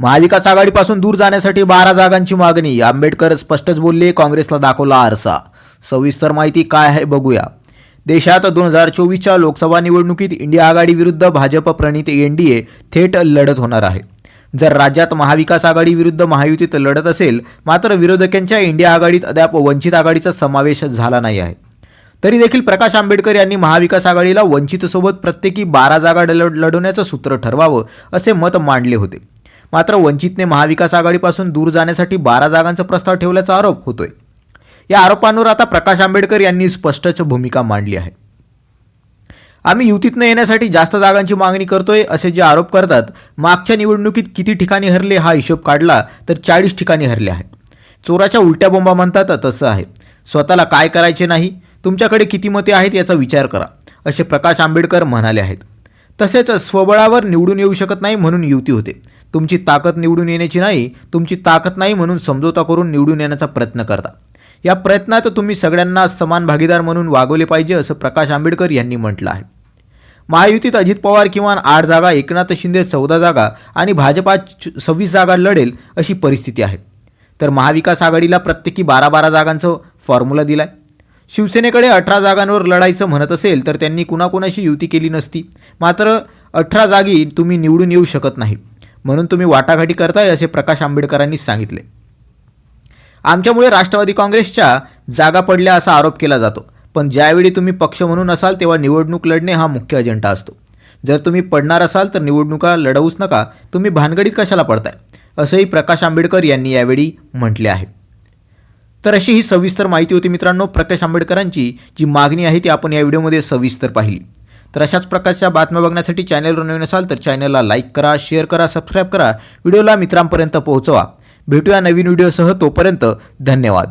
महाविकास आघाडीपासून दूर जाण्यासाठी बारा जागांची मागणी आंबेडकर स्पष्टच बोलले काँग्रेसला दाखवला आरसा. सविस्तर माहिती काय आहे बघूया. देशात दोन हजार चोवीसच्या लोकसभा निवडणुकीत इंडिया आघाडी विरुद्ध भाजप प्रणित एनडीए थेट लढत होणार आहे. जर राज्यात महाविकास आघाडी विरुद्ध महायुतीत लढत असेल मात्र विरोधकांच्या इंडिया आघाडीत अद्याप वंचित आघाडीचा समावेश झाला नाही आहे. तरी देखील प्रकाश आंबेडकर यांनी महाविकास आघाडीला वंचितसोबत प्रत्येकी बारा जागा लढ लढवण्याचं सूत्र ठरवावं असे मत मांडले होते. मात्र वंचितने महाविकास आघाडीपासून दूर जाण्यासाठी बारा जागांचा प्रस्ताव ठेवल्याचा आरोप होतोय. या आरोपांवर आता प्रकाश आंबेडकर यांनी स्पष्टच भूमिका मांडली आहे. आम्ही युतीतनं येण्यासाठी जास्त जागांची मागणी करतोय असे जे आरोप करतात मागच्या निवडणुकीत किती ठिकाणी हरले हा हिशोब काढला तर चाळीस ठिकाणी हरले आहेत. चोराच्या उलट्या बोंबा म्हणतात तसं आहे. स्वतःला काय करायचे नाही? तुमच्याकडे किती मते आहेत याचा विचार करा असे प्रकाश आंबेडकर म्हणाले आहेत. तसेच स्वबळावर निवडून येऊ शकत नाही म्हणून युती होते. तुमची ताकद निवडून येण्याची नाही तुमची ताकद नाही म्हणून समझोता करून निवडून येण्याचा प्रयत्न करता. या प्रयत्नात तुम्ही सगळ्यांना समान भागीदार म्हणून वागवले पाहिजे असं प्रकाश आंबेडकर यांनी म्हटलं आहे. महायुतीत अजित पवार किमान आठ जागा एकनाथ शिंदे चौदा जागा आणि भाजपा सव्वीस जागा लढेल अशी परिस्थिती आहे. तर महाविकास आघाडीला प्रत्येकी बारा बारा जागांचं फॉर्म्युला दिलाय. शिवसेनेकडे अठरा जागांवर लढायचं म्हणत असेल तर त्यांनी कुणाकुणाशी युती केली नसती. मात्र अठरा जागी तुम्ही निवडून येऊ शकत नाही. म्हणून तुम्ही वाटाघाटी करताय असे प्रकाश आंबेडकरांनी सांगितले. आमच्यामुळे राष्ट्रवादी काँग्रेसच्या जागा पडल्या असा आरोप केला जातो. पण ज्यावेळी तुम्ही पक्ष म्हणून असाल तेव्हा निवडणूक लढणे हा मुख्य अजेंडा असतो. जर तुम्ही पडणार असाल तर निवडणुका लढवूच नका. तुम्ही भानगडीत कशाला पडताय? असंही प्रकाश आंबेडकर यांनी यावेळी म्हटले आहे. तर अशी ही सविस्तर माहिती होती मित्रांनो. प्रकाश आंबेडकरांची जी मागणी आहे ती आपण या व्हिडिओमध्ये सविस्तर पाहिली. तर अशाच प्रकारच्या बातम्या बघण्यासाठी चॅनलवर नवीन असाल तर चॅनलला लाईक करा शेअर करा सबस्क्राईब करा. व्हिडिओला मित्रांपर्यंत पोहोचवा. भेटूया नवीन व्हिडिओसह तोपर्यंत धन्यवाद.